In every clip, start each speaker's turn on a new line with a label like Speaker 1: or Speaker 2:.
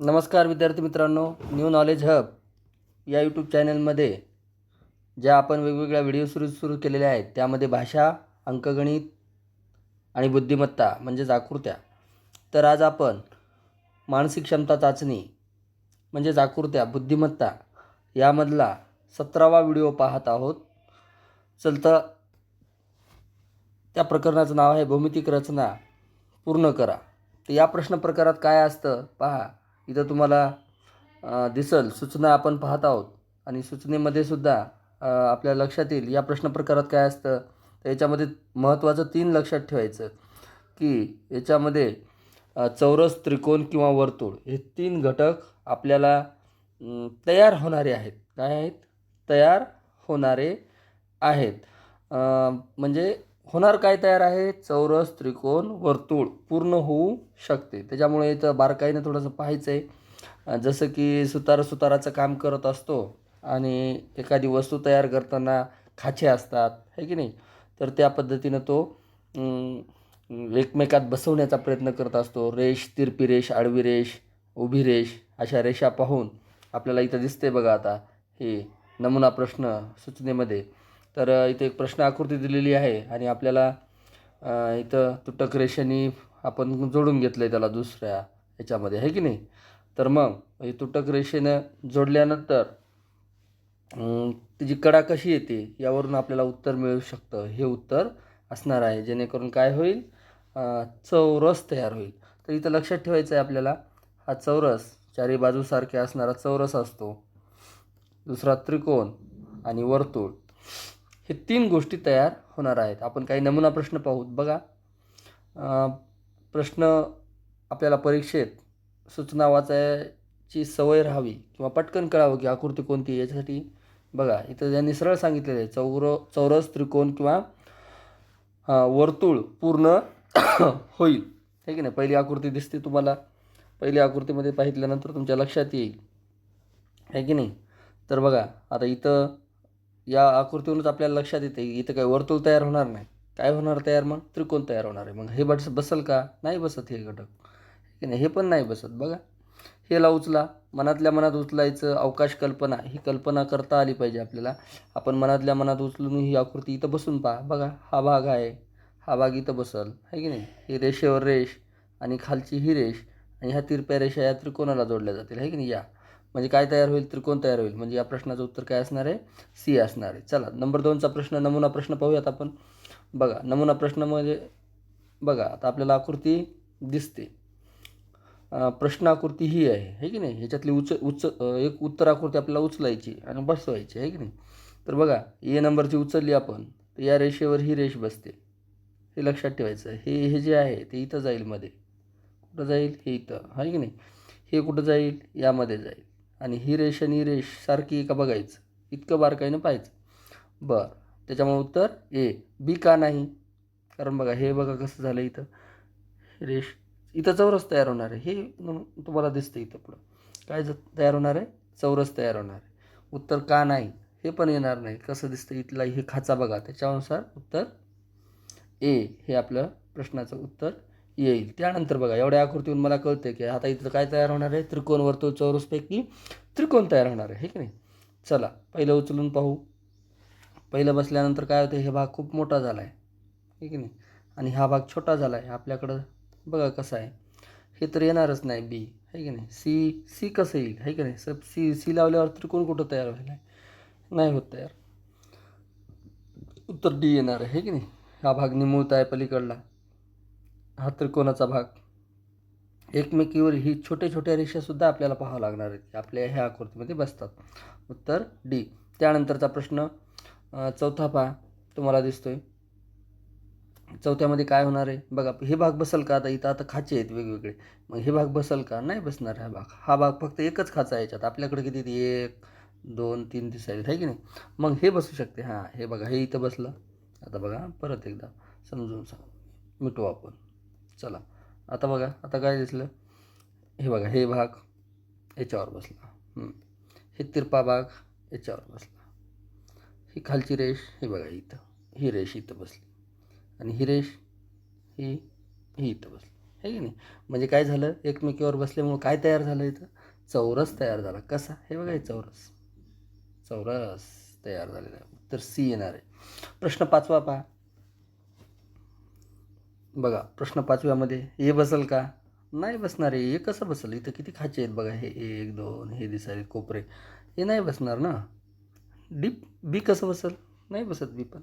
Speaker 1: नमस्कार विद्यार्थी मित्रांनो न्यू नॉलेज हब या यूट्यूब चॅनलमध्ये ज्या आपण वेगवेगळ्या व्हिडिओ सुरू सुरू केलेल्या आहेत त्यामध्ये भाषा अंकगणित आणि बुद्धिमत्ता म्हणजेच आकृत्या. तर आज आपण मानसिक क्षमता चाचणी म्हणजेच आकृत्या बुद्धिमत्ता यामधला सतरावा व्हिडिओ पाहत आहोत. चलतं त्या प्रकरणाचं नाव आहे भौमितिक रचना पूर्ण करा. तर या प्रश्न प्रकारात काय असतं? पहा. इथं तुम्हाला दिसल सूचना आपण पाहत आहोत. आणि सूचनेमध्ये सुद्धा आपल्या लक्षात येईल या प्रश्न प्रकारात काय असतं? तर याच्यामध्ये महत्त्वाचं तीन लक्षात ठेवायचं की याच्यामध्ये चौरस त्रिकोण किंवा वर्तुळ हे तीन घटक आपल्याला तयार होणारे आहेत. काय आहेत? तयार होणारे आहेत. म्हणजे होणार काय तयार आहे? चौरस त्रिकोण वर्तुळ पूर्ण होऊ शकते. त्याच्यामुळे इथं बारकाईनं थोडंसं पाहायचं आहे जसं की सुतार सुताराचं काम करत असतो आणि एखादी वस्तू तयार करताना खाचे असतात है की नाही? तर त्या पद्धतीनं तो एकमेकात बसवण्याचा प्रयत्न करत असतो. रेष तिरपी रेष आडवी रेष उभी रेष अशा रेषा पाहून आपल्याला इथं दिसते बघा आता हे नमुना प्रश्न सूचनेमध्ये. तर इथे एक प्रश्न आकृती दिलेली आहे आणि आपल्याला इथं तुटक रेषेने आपण जोडून घेतलं आहे त्याला दुसऱ्या याच्यामध्ये आहे की नाही? तर मग हे तुटक रेषेनं जोडल्यानंतर तिची कडा कशी येते यावरून आपल्याला उत्तर मिळू शकतं. हे उत्तर असणार आहे जेणेकरून काय होईल? चौरस तयार होईल. तर इथं लक्षात ठेवायचं आहे आपल्याला हा चौरस चारी बाजूसारखे असणारा चौरस असतो. दुसरा त्रिकोण आणि वर्तुळ. हे तीन गोष्टी तयार होणार आहेत. आपण काही नमुना प्रश्न पाहूत. बघा प्रश्न आपल्याला परीक्षेत सूचना वाचायची सवय राहावी किंवा पटकन कळावं की आकृती कोणती याच्यासाठी. बघा इथं ज्यांनी सरळ सांगितलेलं आहे चौर चौरस त्रिकोण किंवा वर्तुळ पूर्ण होईल. आहे की नाही? पहिली आकृती दिसते तुम्हाला. पहिली आकृतीमध्ये पाहिल्यानंतर तुमच्या लक्षात येईल. आहे की नाही? तर बघा आता इथं या आकृतीवरूनच आपल्याला लक्षात येते की इथं काय वर्तुळ तयार होणार नाही. काय होणार तयार मग? त्रिकोण तयार होणार आहे. मग हे बस बसल का? नाही बसत हे घटक. है की नाही हे पण नाही बसत. बघा. हेला उचला. मनातल्या मनात उचलायचं अवकाश कल्पना. ही कल्पना करता आली पाहिजे आपल्याला. आपण मनातल्या मनात उचलून ही आकृती इथं बसून पहा. बघा हा भाग आहे. हा भाग इथं बसल. आहे की नाही? ही रेषेवर रेष आणि खालची ही रेष आणि ह्या तिरप्या रेषा या त्रिकोणाला जोडल्या जातील. आहे की नाही? या. म्हणजे काय तयार होईल त्रिकोण तयार होईल? म्हणजे या प्रश्नाचं उत्तर काय असणार आहे? सी असणार आहे. चला नंबर दोनचा प्रश्न नमुना प्रश्न पाहूयात आपण. बघा नमुना प्रश्न म्हणजे बघा आता आपल्याला आकृती दिसते. प्रश्न आकृती ही आहे है की नाही? ह्याच्यातली उच उच एक उत्तर आकृती आपल्याला उचलायची आणि बसवायची आहे की नाही? तर बघा ए नंबरची उचलली आपण तर या रेषेवर ही रेष बसते. हे लक्षात ठेवायचं हे हे जे आहे ते इथं जाईल मध्ये. कुठं जाईल? हे इथं आहे की नाही? हे कुठं जाईल? यामध्ये जाईल. आणि ही रेष आणि ही रेष सारखी आहे का बघायचं. इतकं बारकाईनं पाहायचं. बरं. त्याच्यामुळे उत्तर ए. बी का नाही? कारण बघा हे बघा कसं झालं इथं. रेष इथं चौरस तयार होणार आहे. हे तुम्हाला दिसतं इथं पुढं. काय ज- तयार होणार आहे? चौरस तयार होणार आहे. उत्तर का नाही? हे पण येणार नाही. कसं दिसतं इथला हे खाचा बघा. त्याच्यानुसार उत्तर ए. हे आपलं प्रश्नाचं उत्तर येईल. त्यानंतर बघा एवढ्या आकृतीहून मला कळतं की आता इथं काय तयार होणार आहे? त्रिकोण वर्तुळ चौरसपैकी त्रिकोण तयार होणार आहे हे की नाही? चला पहिलं उचलून पाहू. पहिलं बसल्यानंतर काय होतं हे भाग खूप मोठा झाला आहे हे की नाही? आणि हा भाग छोटा झाला आहे आपल्याकडं बघा कसा आहे. हे तर येणारच नाही बी आहे की नाही? सी सी कसं येईल आहे की नाही? सब सी सी लावल्यावर त्रिकोण कुठं तयार व्हायला नाही होत तयार. उत्तर डी येणार आहे की नाही? हा भाग निमुळता आहे पलीकडला. हा त्रिकोणाचा भाग. एकमेकीवर ही छोट्या छोट्या रेषासुद्धा आपल्याला पाहावं लागणार आहेत. आपल्या ह्या आकृतीमध्ये बसतात. उत्तर डी. त्यानंतरचा प्रश्न चौथा पहा तुम्हाला दिसतोय. चौथ्यामध्ये काय होणार आहे? बघा हे भाग बसल का? आता इथं आता खाचे आहेत वेगवेगळे. मग हे भाग बसल का? नाही बसणार हा भाग. हा भाग फक्त एकच खाचा आहे याच्यात. आपल्याकडे किती एक दोन तीन दिसायला. आहे की नाही? मग हे बसू शकते. हां हे बघा हे इथं बसलं. आता बघा परत एकदा समजून सांग मिटू आपण. चला. आता बघा आता काय दिसलं? हे बघा हे भाग याच्यावर बसला. हे तिरपा भाग याच्यावर बसला. ही खालची रेष हे बघा इथं. ही रेष इथं बसली. आणि ही रेष ही ही इथं बसली. आहे की नाही? म्हणजे काय झालं? एकमेकीवर बसल्यामुळं काय तयार झालं इथं? चौरस तयार झाला. कसा? हे बघा हे चौरस. चौरस तयार झालेला आहे. उत्तर सी येणार आहे. प्रश्न पाचवा पहा. बघा प्रश्न पाचव्यामध्ये हे बसल का? नाही बसणार आहे. ए कसं बसल? इथं किती खाचे आहेत बघा हे एक दोन हे दिसायले कोपरे. हे नाही बसणार ना. डी बी कसं बसल? नाही बसत बी पण.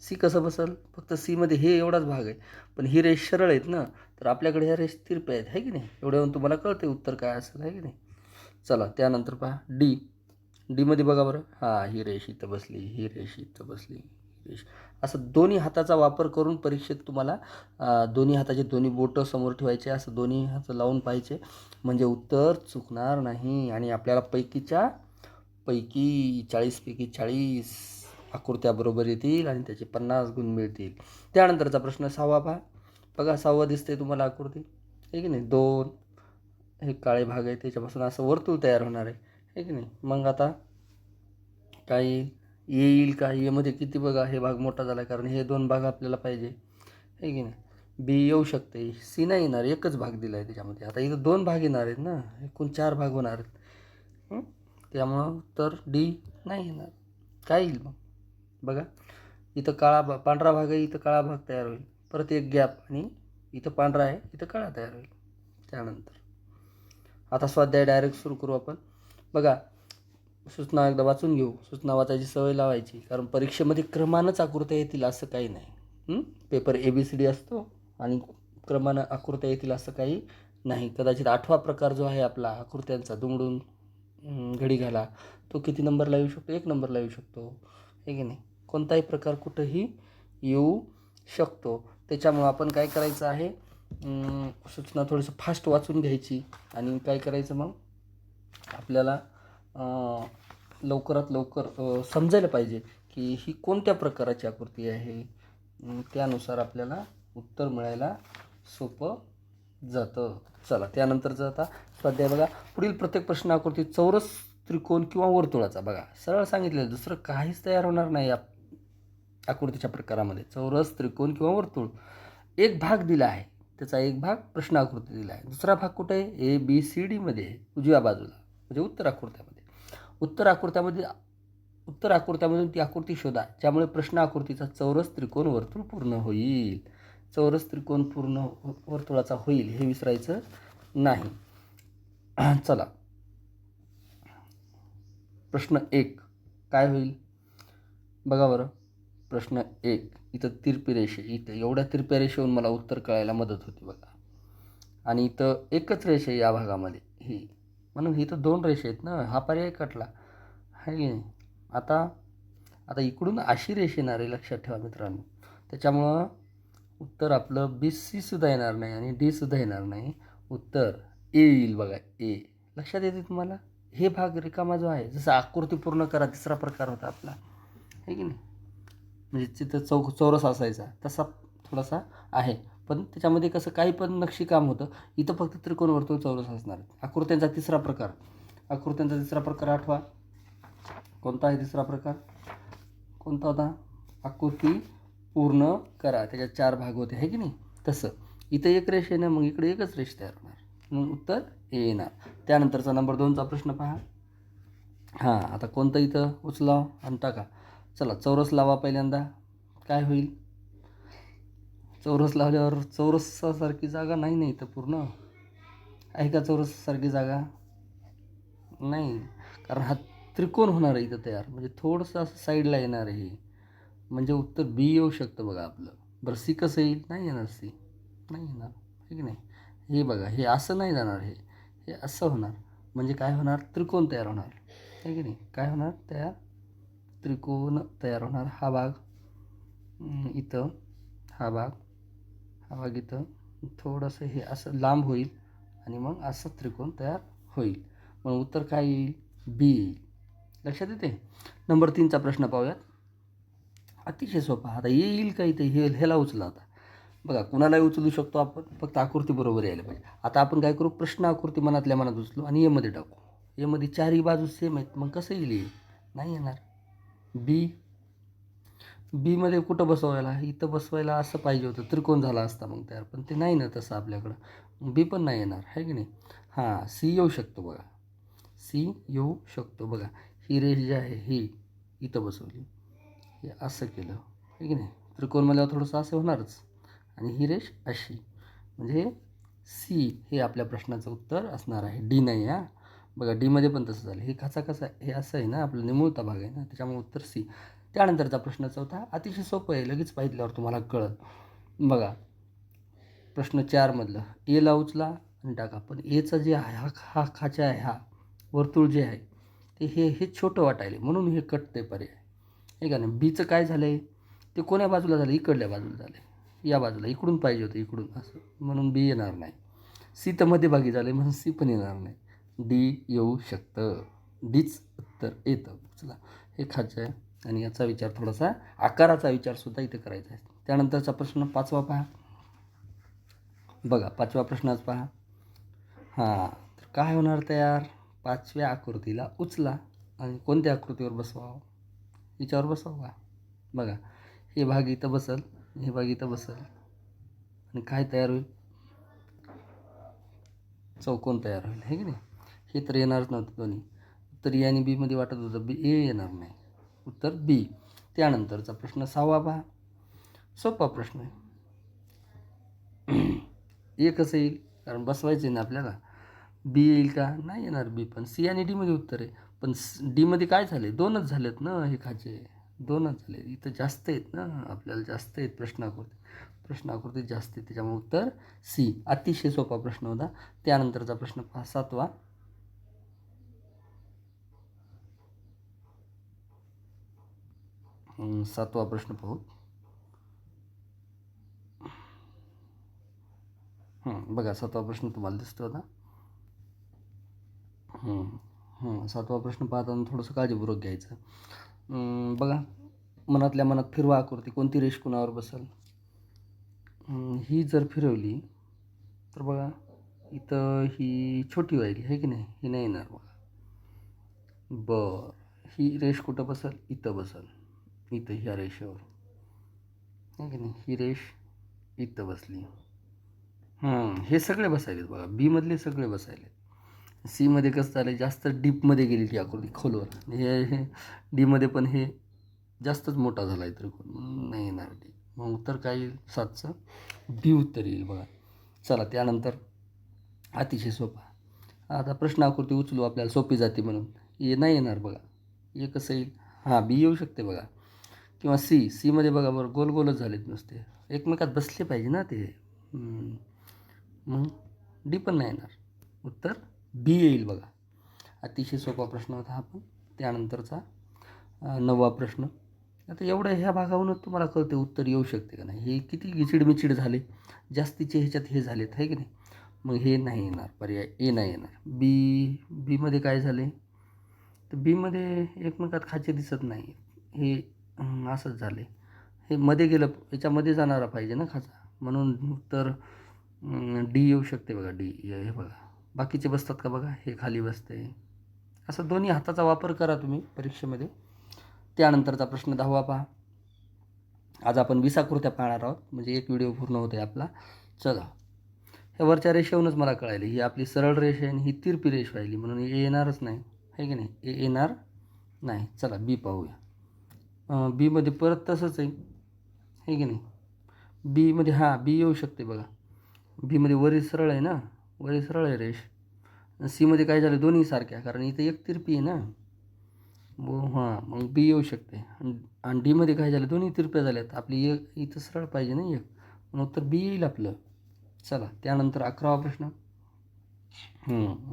Speaker 1: सी कसं बसल? फक्त सीमध्ये हे एवढाच भाग आहे. पण ही रेष सरळ आहेत ना तर आपल्याकडे ह्या रेष तिरपे आहेत आहे की नाही? एवढ्यावरून तुम्हाला कळते उत्तर काय असेल आहे की नाही? चला त्यानंतर पहा डी. डीमध्ये बघा बरं. हां ही रेष इथं बसली ही रेष इथं बसली. ही असं दोन्ही हाताचा वापर करून परीक्षेत तुम्हाला दोन्ही हाताचे दोन्ही बोटं समोर ठेवायचे असं दोन्ही हात लावून पाहिजे म्हणजे उत्तर चुकणार नाही आणि आपल्याला पैकीच्या पैकी चाळीसपैकी चाळीस आकृत्या बरोबर येतील आणि त्याचे पन्नास गुण मिळतील. त्यानंतरचा प्रश्न सहावा पहा बघा सहावा दिसते तुम्हाला आकृती. आहे की नाही? दोन. हे काळे भाग आहे त्याच्यापासून असं वर्तुळ तयार होणार आहे. आहे की नाही? मग आता काय येईल का? येमध्ये किती बघा? हे भाग मोठा झाला आहे कारण हे दोन भाग आपल्याला पाहिजे. आहे की नाही? बी येऊ शकते. सी नाही येणार. एकच भाग दिला आहे त्याच्यामध्ये. आता इथं दोन भाग येणार आहेत ना? एकूण चार भाग होणार आहेत. त्यामुळं तर डी नाही येणार. काय येईल मग? बघा. इथं काळा भा पांढरा भाग आहे इथं काळा भाग तयार होईल. परत एक गॅप आणि इथं पांढरा आहे इथं काळा तयार होईल. त्यानंतर. आता स्वाध्याय डायरेक्ट सुरू करू आपण. बघा. सूचना एकदा वाचून घेऊ. सूचना वाचायची सवय लावायची. कारण परीक्षेमध्ये क्रमानंच आकृत्या येतील असं काही नाही. Paper A B C D असतो आणि क्रमानं आकृत्या येतील असं काही नाही. कदाचित आठवा प्रकार जो आहे आपला आकृत्यांचा दुमडून घडी घाला तो किती नंबरला येऊ शकतो? एक नंबरला येऊ शकतो. हे की नाही? कोणताही प्रकार कुठंही येऊ शकतो. त्याच्यामुळं आपण काय करायचं आहे? सूचना थोडंसं फास्ट वाचून घ्यायची. आणि काय करायचं मग? आपल्याला लवकरात लवकर समजायला पाहिजे की ही कोणत्या प्रकाराची आकृती आहे? त्यानुसार आपल्याला उत्तर मिळायला सोपं जातं. चला त्यानंतरचं आता स्वाध्याय बघा. पुढील प्रत्येक प्रश्न आकृती चौरस त्रिकोण किंवा वर्तुळाचा. बघा सरळ सांगितलेलं दुसरं काहीच तयार होणार नाही या आकृतीच्या प्रकारामध्ये. चौरस त्रिकोण किंवा वर्तुळ. एक भाग दिला आहे. त्याचा एक भाग प्रश्न आकृती दिला आहे. दुसरा भाग कुठे आहे? ए बी सी डीमध्ये उजव्या बाजूला. म्हणजे उत्तर आकृत्यामध्ये. उत्तर आकृत्यामध्ये उत्तर आकृत्यामधून ती आकृती शोधा ज्यामुळे प्रश्न आकृतीचा चौरस त्रिकोण वर्तुळ पूर्ण होईल. चौरस त्रिकोण पूर्ण हो, वर्तुळाचा होईल हे विसरायचं नाही. चला. प्रश्न एक. काय होईल? बघा बरं. प्रश्न एक. इथं तिरपी रेषे. इथं एवढ्या तिरप्या रेषेहून मला उत्तर कळायला मदत होती बघा. आणि इथं एकच रेषा या भागामध्ये. ही. म्हणून ही तर दोन रेषा आहेत ना हा पर्याय कटला. आहे की नाही आता आता इकडून अशी रेष येणार आहे लक्षात ठेवा मित्रांनो. त्याच्यामुळं उत्तर आपलं बी सी सुद्धा येणार नाही आणि डी सुद्धा येणार नाही. उत्तर ए येईल बघा ए लक्षात येते तुम्हाला? हे भाग रिकामा जो आहे जसं आकृती पूर्ण करा तिसरा प्रकार होता आपला. आहे की नाही? म्हणजे तिथं चौ चौरस असायचा तसा थोडासा आहे. पण त्याच्यामध्ये कसं काही पण नक्षीकाम होतं इथं फक्त त्रिकोण वर्तुळ चौरस असणार आकृत्यांचा तिसरा प्रकार. आकृत्यांचा तिसरा प्रकार आठवा. कोणता आहे तिसरा प्रकार? कोणता होता? आकृती पूर्ण करा. त्याच्यात चार भाग होते आहे की नाही? तसं. इथं एक रेष आहे ना मग इकडे एकच रेष तयार होणार. मग उत्तर येणार. त्यानंतरचा नंबर दोनचा प्रश्न पहा. हां आता कोणतं इथं उचलाव? आणि टाका. चला चौरस लावा पहिल्यांदा. काय होईल? चौरस लावल्यावर चौरसासारखी जागा नाही नाही इथं पूर्ण? आहे का चौरसासारखी जागा? नाही. कारण हा त्रिकोण होणार आहे इथं तयार. म्हणजे थोडंसं असं साईडला येणार आहे. हे. म्हणजे उत्तर बी येऊ शकतं बघा आपलं. बरं सी कसं येईल? नाही येणार सी नाही येणार. आहे की नाही? हे बघा हे असं नाही जाणार हे. हे असं होणार. म्हणजे काय होणार? त्रिकोण तयार होणार. आहे की नाही? काय होणार? तयार. त्रिकोण तयार होणार. हा भाग. इथं. हा भाग. हा भाग इथं थोडंसं हे असं लांब होईल आणि मग असं त्रिकोण तयार होईल. मग उत्तर काय येईल? बी येईल. लक्षात येते नंबर तीनचा प्रश्न पाहूयात. अतिशय सोपा. आता येईल काही ते हे ह्याला उचला आता. बघा कुणालाही उचलू शकतो आपण फक्त आकृती बरोबर यायला पाहिजे. आता आपण काय करू? प्रश्न आकृती मनातल्या मनात उचलू आणि एमध्ये टाकू. एमध्ये चारही बाजू सेम आहेत. मग कसं येईल नाही येणार. बी बीमध्ये कुठं बसवायला? इथं बसवायला असं पाहिजे होतं. त्रिकोण झाला असता मग तयार. पण ते नाही ना तसं आपल्याकडं. बी पण नाही येणार. आहे की नाही? हां सी येऊ शकतो बघा. सी येऊ शकतो. बघा ही रेष जी आहे ही इथं बसवली. हे असं केलं. आहे की नाही? त्रिकोण मला थोडंसं असं होणारच. आणि ही रेष अशी. म्हणजे सी हे आपल्या प्रश्नाचं उत्तर असणार आहे. डी नाही हा. बघा डीमध्ये पण तसं झालं. हे खाचा कसा हे असं आहे ना आपलं निमुळता भाग आहे ना त्याच्यामुळे उत्तर सी त्यानंतरचा प्रश्न चौथा अतिशय सोपं आहे लगेच पाहिल्यावर तुम्हाला कळत बघा प्रश्न चारमधलं एला उचला आणि टाका. पण एचा जे आहे हा हा खाचा आहे हा वर्तुळ जे आहे ते हे हे छोटं वाटायले म्हणून हे कटते पर्याय. हे का नाही? बीचं काय झालं आहे ते कोण्या बाजूला झालं इकडल्या बाजूला झालं या बाजूला. इकडून पाहिजे होतं इकडून. असं. म्हणून बी येणार नाही. सी तर मध्यभागी झालं म्हणून सी पण येणार नाही. डी येऊ शकतं. डीच उत्तर येतं. उचला हे खाचं आहे. आणि याचा विचार थोडासा आकाराचा विचारसुद्धा इथे करायचा आहे. त्यानंतरचा प्रश्न पाचवा पहा. बघा पाचवा प्रश्नच पहा. हां तर काय होणार तयार? पाचव्या आकृतीला उचला आणि कोणत्या आकृतीवर बसवावं? याच्यावर बसवा बघा हे भाग इथं बसल हे भाग इथं बसल. आणि काय तयार होईल? चौकोन तयार होईल हे की नाही? हे तर येणारच नव्हतं दोन्ही. तर ए आणि बीमध्ये वाटत होतं बी ए येणार नाही. उत्तर बी. त्यानंतरचा प्रश्न सहावा पहा. सोपा प्रश्न आहे. ए कसं येईल कारण बसवायचं आहे ना आपल्याला. बी येईल का? नाही येणार बी पण सी आणि डीमध्ये उत्तर आहे. पण डीमध्ये काय झाले दोनच झालेत ना हे खाचे. दोनच झाले इथं जास्त आहेत ना आपल्याला जास्त आहेत प्रश्नाकृती. प्रश्नाकृती जास्त आहे त्याच्यामुळे उत्तर सी. अतिशय सोपा प्रश्न होता. त्यानंतरचा प्रश्न पहा सातवा. सातवा प्रश्न पाहू. बघा सातवा प्रश्न तुम्हाला दिसतो आता. सातवा प्रश्न पाहताना थोडंसं काळजीपूर्वक घ्यायचं. बघा मनातल्या मनात फिरवा आकृती कोणती रेष कुणावर बसल? ही जर फिरवली तर बघा इथं ही छोटी व्हायली आहे की नाही? ही नाही येणार बघा. बर ही रेष कुठं बसल? इथं बसल. इथं ह्या रेषेवर. नाही की नाही? ही रेष इथं बसली. हे सगळे बसायलेत बघा. बीमधले सगळे बसायलेत. सीमध्ये कसं झालं जास्त डीपमध्ये गेली ती आकृती खोलवर. हे हे डीमध्ये पण हे जास्तच मोठा झाला आहे त्रिकोण नाही येणार डी मग उत्तर काय येईल? सातचं. बी उत्तर येईल बघा. चला त्यानंतर अतिशय सोपा. आता प्रश्न आकृती उचलू आपल्याला सोपी जाते म्हणून. ये नाही येणार बघा. हे कसं येईल. हां बी येऊ शकते बघा. किंवा सी सीमध्ये बघा बरं गोल गोलच झालेत नुसते. एकमेकात बसले पाहिजे ना ते. मग डी पण नाही येणार. उत्तर बी येईल बघा. अतिशय सोपा प्रश्न होता हा पण. त्यानंतरचा नववा प्रश्न. आता एवढं ह्या भागावरूनच तुम्हाला कळते उत्तर येऊ शकते का नाही. हे किती गिचिडमिचिड झाले. जास्तीचे ह्याच्यात हे झालेत आहे की नाही? मग हे नाही येणार. पर्याय ए नाही येणार. बी बीमध्ये काय झाले? तर बीमध्ये एकमेकात खाचे दिसत नाही हे असंच झालं आहे हे मध्ये गेलं याच्यामध्ये जाणारा पाहिजे ना खाचा. म्हणून तर डी येऊ शकते बघा डी हे बघा. बाकीचे बसतात का बघा हे खाली बसते असं दोन्ही हाताचा वापर करा तुम्ही परीक्षेमध्ये. त्यानंतरचा प्रश्न दहावा पहा. आज आपण वीस आकृत्या पाहणार आहोत. म्हणजे एक व्हिडिओ पूर्ण होते आपला. चला. ह्या वरच्या रेषेवरूनच मला कळायली ही आपली सरळ रेष आहे आणि ही तिरपी रेष राहिली. म्हणून ए येणारच नाही. आहे की नाही? ए येणार नाही. चला बी पाहूया. बीमध्ये परत तसंच आहे. हे की नाही? बीमध्ये हां बी येऊ शकते बघा. बीमध्ये वरी सरळ आहे ना? वरी सरळ आहे रेश सीमध्ये काय झालं? दोन्ही सारख्या कारण इथं एक तिरपी आहे ना? बो हां मग बी येऊ शकते. आणि- आणि डीमध्ये काय झालं? दोन्ही तिरप्या झाल्यात. आपली एक इथं सरळ पाहिजे ना एक? म्हणून उत्तर बी येईल आपलं. चला त्यानंतर अकरावा प्रश्न.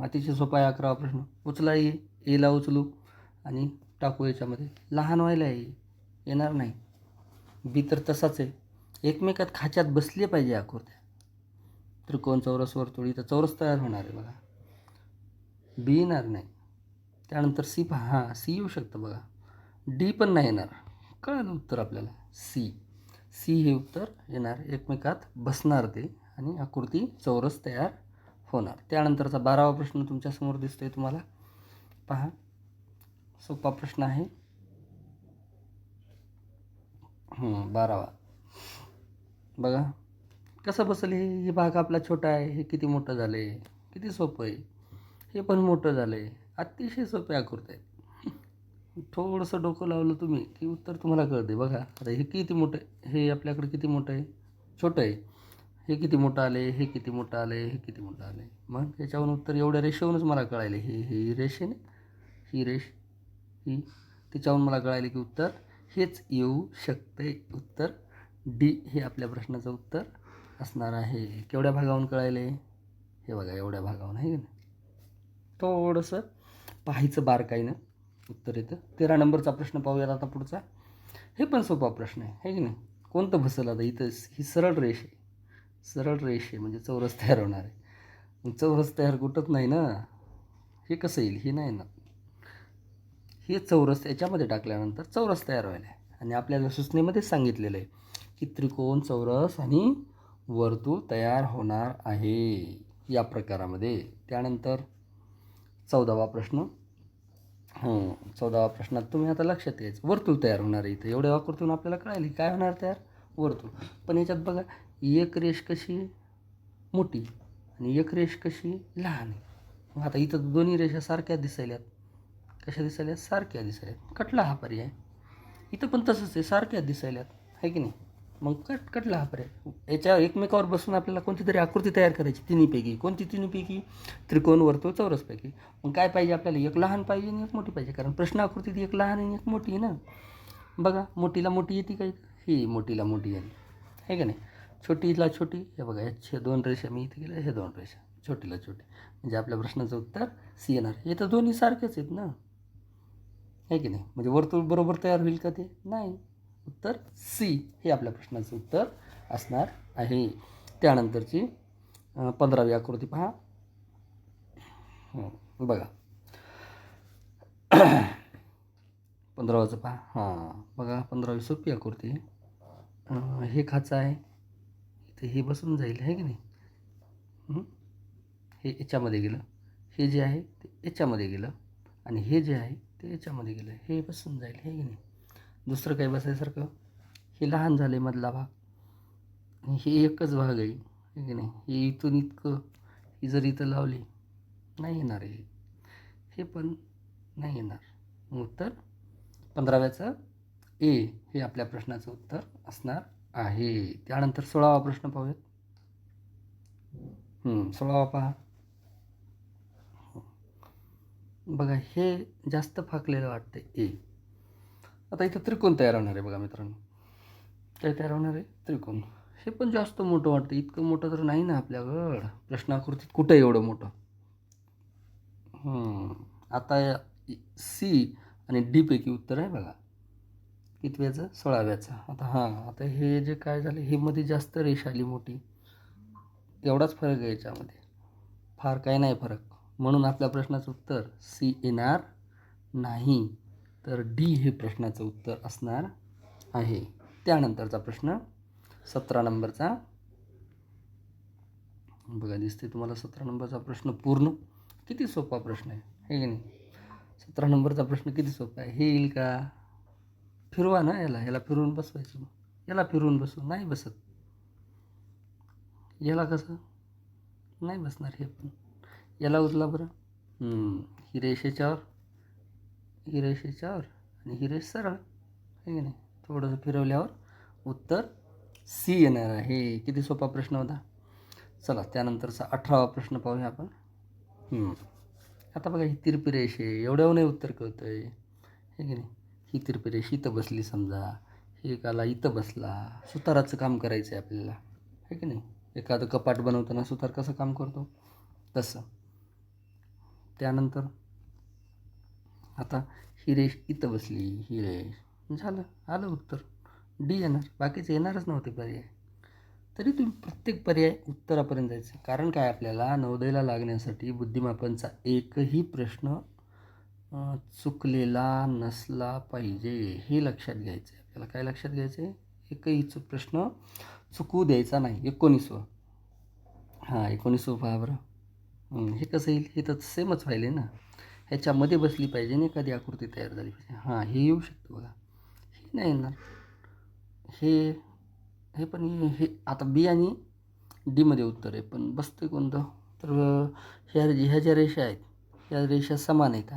Speaker 1: अतिशय सोपा आहे अकरावा प्रश्न. उचला ये एला उचलू. आणि टाकू याच्यामध्ये. लहान व्हायला आहे येणार नाही. बी तर तसाच आहे. एकमेकात खाच्यात बसले पाहिजे आकृत्या त्रिकोण चौरस वर्तुळी तर चौरस तयार होणार आहे बघा. बी येणार नाही. त्यानंतर सी पहा. हां सी येऊ शकतं बघा. डी पण नाही येणार. कळलं उत्तर आपल्याला? सी. सी हे उत्तर येणार. एकमेकात बसणार ते आणि आकृती चौरस तयार होणार. त्यानंतरचा बारावा प्रश्न तुमच्यासमोर दिसतोय तुम्हाला. पहा. सोपा प्रश्न आहे. बारावा. बघा कसं बसेल? हे हे भाग आपला छोटा आहे. हे किती मोठं झालं आहे किती सोपं आहे? हे पण मोठं झालं आहे अतिशय सोपे आकृती आहे थोडंसं डोकं लावलं तुम्ही की उत्तर तुम्हाला कळते बघा आता हे किती मोठं आहे? हे आपल्याकडे किती मोठं आहे? छोटं आहे. हे किती मोठं आले हे किती मोठं आले हे किती मोठं आले मग याच्यावरून उत्तर एवढ्या रेषेवरूनच मला कळायले हे हे रेषेने ही रेष ही. त्याच्यावरून मला कळायले की उत्तर हेच येऊ शकते उत्तर. डी हे आपल्या प्रश्नाचं उत्तर असणार आहे. केवढ्या भागावरून कळायले? हे बघा एवढ्या भागावरून आहे की नाही? थोडंसं पाहायचं बारकाईनं उत्तर येतं. तेरा नंबरचा प्रश्न पाहूयात आता पुढचा. हे पण सोपा प्रश्न आहे है की नाही? कोणतं भसल आता? इथं ही सरळ रेष. आहे सरळ रेष आहे म्हणजे चौरस तयार होणार आहे. चौरस तयार कुठंच नाही ना? हे कसं येईल? हे नाही ना. हे चौरस याच्यामध्ये टाकल्यानंतर चौरस तयार व्हायला आहे. आणि आपल्याला सूचनेमध्येच सांगितलेलं आहे की त्रिकोण चौरस आणि वर्तुळ तयार होणार आहे या प्रकारामध्ये. त्यानंतर चौदावा प्रश्न. हो, चौदावा प्रश्नात तुम्ही आता लक्षात यायचं वर्तुळ तयार होणार आहे इथं. एवढ्या वाकरतून आपल्याला कळाली काय होणार तयार? वर्तुळ. पण याच्यात बघा एक रेष कशी मोठी आणि एक रेष कशी लहान आहे. मग आता इथं दोन्ही रेषा सारख्या दिसायल्यात. कशा दिसायल्यात? सारख्या दिसायल्यात. कटला हा पर्याय. इथं पण तसंच आहे सारख्या दिसायल्यात. आहे की नाही? मग कट कटला हा पर्याय. याच्या एकमेकावर बसून आपल्याला कोणती तरी आकृती तयार करायची तिन्हीपैकी. कोणती तिन्हीपैकी? त्रिकोण वर्तुळ चौरसपैकी. मग काय पाहिजे आपल्याला? एक लहान पाहिजे आणि एक मोठी पाहिजे. कारण प्रश्न आकृतीत एक लहान आणि एक मोठी आहे ना. बघा मोठीला मोठी येते काय ही मोठीला मोठी आली आहे का नाही? छोटीला छोटी. हे बघा याचे दोन रेषा. मी इथे गेल्या हे दोन रेषा. छोटीला छोटी. म्हणजे आपल्या प्रश्नाचं उत्तर सी येणार. हे तर दोन्ही सारखेच आहेत ना. आहे की नाही? म्हणजे वर्तुळ बरोबर तयार होईल का ते? नाही. उत्तर सी हे आपल्या प्रश्नाचं उत्तर असणार आहे. त्यानंतरची पंधरावी आकृती पहा. बघा. पंधरावाचं पहा. हां बघा पंधरावी सोपी आकृती. आहे. हे खाचं आहे. इथे हे बसून जाईल आहे की नाही? हे याच्यामध्ये गेलं. हे जे आहे ते याच्यामध्ये गेलं. आणि हे जे आहे ते याच्यामध्ये गेलं. हे बसून जाईल हे की नाही? दुसरं काही बसायसारखं? हे लहान झालं आहे मधला भाग. आणि हे एकच भाग आहे हे की नाही? हे इथून इतकं ही जर इथं लावली नाही येणार आहे हे पण नाही येणार. मग उत्तर? पंधराव्याचं ए हे आपल्या प्रश्नाचं उत्तर असणार आहे. त्यानंतर सोळावा प्रश्न पाहूयात. सोळावा पहा. बघा हे जास्त फाकलेलं वाटतं ए. आता इथं त्रिकोण तयार होणार आहे बघा मित्रांनो. काय तयार होणार आहे? त्रिकोण. हे पण जास्त मोठं वाटतं इतकं मोठं तर नाही ना आपल्याकडं. प्रश्नाकृतीत कुठं एवढं मोठं? आता सी आणि डी पैकी उत्तर आहे बघा. कितव्याचं? सोळाव्याचं. आता हां आता हे जे काय झालं हे मध्ये जास्त रेष आली मोठी. एवढाच फरक आहे याच्यामध्ये. फार काही नाही फरक. म्हणून आपल्या प्रश्नाचं उत्तर सी येणार नाही. तर डी हे प्रश्नाचं उत्तर असणार आहे. त्यानंतरचा प्रश्न सतरा नंबरचा. बघा दिसते तुम्हाला सतरा नंबरचा प्रश्न पूर्ण. किती सोपा प्रश्न आहे हे की नाही? सतरा नंबरचा प्रश्न किती सोपा आहे? हे येईल का? फिरवा ना याला याला फिरवून बसवायचं मग. याला फिरवून बसू नाही बसत. याला कसं? नाही बसणार हे पण. याला उचला बरं. ही रेष याच्यावर ही रेष याच्यावर आणि ही रेष सरळ? आहे की नाही? थोडंसं फिरवल्यावर उत्तर सी येणार आहे. किती सोपा प्रश्न होता? चला त्यानंतरचा अठरावा प्रश्न पाहूया आपण. आता बघा ही तिरपी रेष आहे एवढ्यावर नाही उत्तर कळतं आहे हे की नाही? ही तिरपी रेष इथं बसली समजा. हे एकाला इथं बसला. सुताराचं काम करायचं आहे आपल्याला. आहे की नाही? एखादं कपाट बनवताना सुतार कसं काम करतो? तसं. त्यानंतर आता हिरेश इथं बसली हिरेश. झालं आलं उत्तर. डी येणार. बाकीचे येणारच नव्हते पर्याय. तरी तुम्ही प्रत्येक पर्याय उत्तरापर्यंत जायचं. कारण काय आपल्याला? नवोदयला लागण्यासाठी बुद्धिमापनचा एकही प्रश्न चुकलेला नसला पाहिजे हे लक्षात घ्यायचं आहे आपल्याला काय लक्षात घ्यायचं आहे एकही चु प्रश्न चुकू द्यायचा नाही. एकोणीसवं. हां एकोणीसवं पहा बरं. हे कसं येईल? हे तर सेमच व्हायले ना. ह्याच्यामध्ये बसली पाहिजे ना एखादी आकृती तयार झाली पाहिजे. हां हे येऊ शकतं बघा. हे नाही येणार. हे हे पण हे आता बी आणि डीमध्ये उत्तर आहे. पण बसतं कोणतं? तर ह्या ह्या ज्या रेषा आहेत ह्या रेषा समान आहेत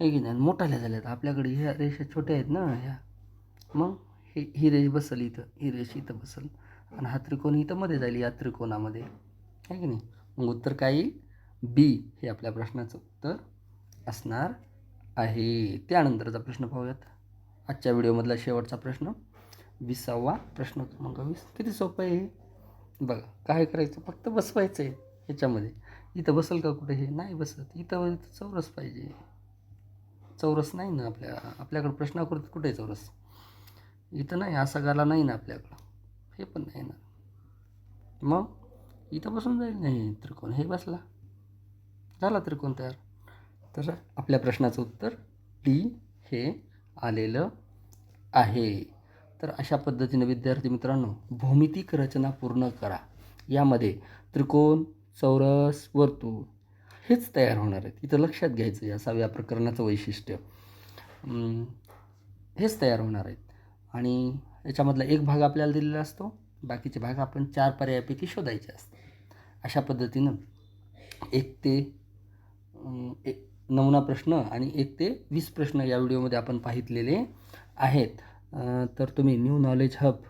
Speaker 1: हे की नाही? मोठाल्या झाल्यात. आपल्याकडे ह्या रेषा छोट्या आहेत ना ह्या. मग हे ही रेष बसल इथं. ही रेष इथं बसल. आणि हा त्रिकोण इथं मध्ये जाईल या त्रिकोणामध्ये. आहे की नाही? मग उत्तर काय येईल? बी हे आपल्या प्रश्नाचं उत्तर असणार आहे. त्यानंतरचा प्रश्न पाहूयात. आजच्या व्हिडिओमधला शेवटचा प्रश्न विसावा प्रश्न क्रमांक वीस. किती सोपं आहे हे? बघा काय करायचं? फक्त बसवायचं आहे ह्याच्यामध्ये इथं बसल का कुठे हे? नाही बसत. इथं चौरस पाहिजे. चौरस नाही ना आपल्या आपल्याकडं प्रश्नाकृती कुठे चौरस? इथं नाही असा गाला नाही ना आपल्याकडं. हे पण नाही ना. मग? इथं बसून जाईल? नाही त्रिकोण. हे बसला. झाला त्रिकोण तयार. तर आपल्या प्रश्नाचं उत्तर डी हे आलेलं आहे. तर अशा पद्धतीने विद्यार्थी मित्रांनो भौमितिक रचना पूर्ण करा. यामध्ये त्रिकोण चौरस वर्तुळ हेच तयार होणार आहेत. इथं लक्षात घ्यायचं या सहाव्या प्रकरणाचं वैशिष्ट्य. हेच तयार होणार आहेत. आणि याच्यामधला एक भाग आपल्याला दिलेला असतो. बाकीचे भाग आपण चार पर्यायापैकी शोधायचे असतात. अशा पद्धतीनं एक ते एक नमुना प्रश्न आणि एक ते वीस प्रश्न या व्हिडिओमध्ये आपण पाहितलेले आहेत. तर तुम्ही न्यू नॉलेज हब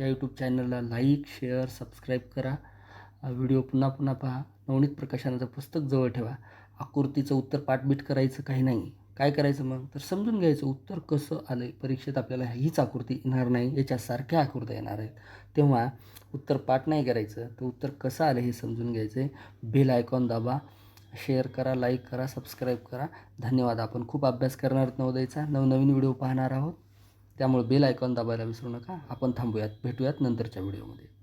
Speaker 1: या यूट्यूब चॅनलला लाईक शेअर सबस्क्राईब करा. व्हिडिओ पुन्हा पुन्हा पहा. नवनीत प्रकाशनाचं पुस्तक जवळ ठेवा. आकृतीचं उत्तर पाठबीट करायचं काही नाही. काय करायचं मग? तर समजून घ्यायचं उत्तर कसं आलं आहे परीक्षेत आपल्याला हीच आकृती येणार नाही याच्यासारख्या आकृत्या येणार आहेत. तेव्हा उत्तर पाठ नाही करायचं तर उत्तर कसं आलं हे समजून घ्यायचं आहे बेल आयकॉन दाबा शेअर करा लाईक करा सबस्क्राईब करा. धन्यवाद. आपण खूप अभ्यास करणार नवोदयचा. नवनवीन व्हिडिओ पाहणार आहोत. त्यामुळे बेल आयकॉन दाबायला विसरू नका. आपण थांबूयात भेटूयात नंतरच्या व्हिडिओमध्ये.